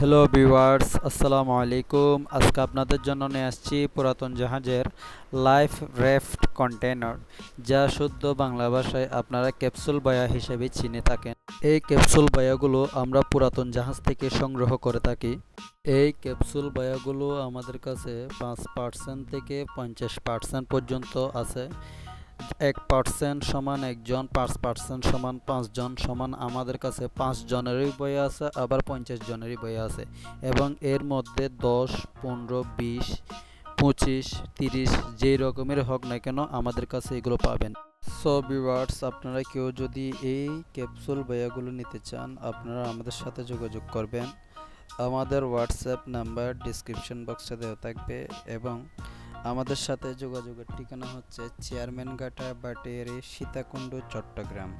Hello viewers আসসালামু আলাইকুম আজকে আপনাদের জন্য নিয়ে আসছি পুরাতন জাহাজের লাইফ রেফট কন্টেনার যা শুদ্ধ বাংলা ভাষায় আপনারা ক্যাপসুল বায়া হিসেবে চিনে থাকেন এই ক্যাপসুল বায়াগুলো আমরা পুরাতন জাহাজ থেকে সংগ্রহ করে থাকি এই ক্যাপসুল বায়াগুলো আমাদের কাছে পাঁচ পার্সেন্ট থেকে পঞ্চাশ পার্সেন্ট পর্যন্ত আছে এক পার্সেন্ট সমান একজন, পাঁচ পার্সেন্ট সমান পাঁচজন, সমান আমাদের কাছে পাঁচ জনেরই বই আছে, আবার পঞ্চাশ জনেরই বই আছে। এবং এর মধ্যে দশ, পনেরো, বিশ, পঁচিশ, তিরিশ যেই রকমের হোক না কেন আমাদের কাছে এগুলো পাবেন। সো ভিউয়ার্স আপনারা কেউ যদি এই ক্যাপসুল বইয়াগুলো নিতে চান, আপনারা আমাদের সাথে যোগাযোগ করবেন। আমাদের হোয়াটসঅ্যাপ নাম্বার ডিসক্রিপশন বক্সে দেওয়া থাকবে এবং আমাদের সাথে যোগাযোগের ঠিকানা হচ্ছে চেয়ারম্যান গাটা বাটের সীতাকুণ্ড চট্টগ্রাম।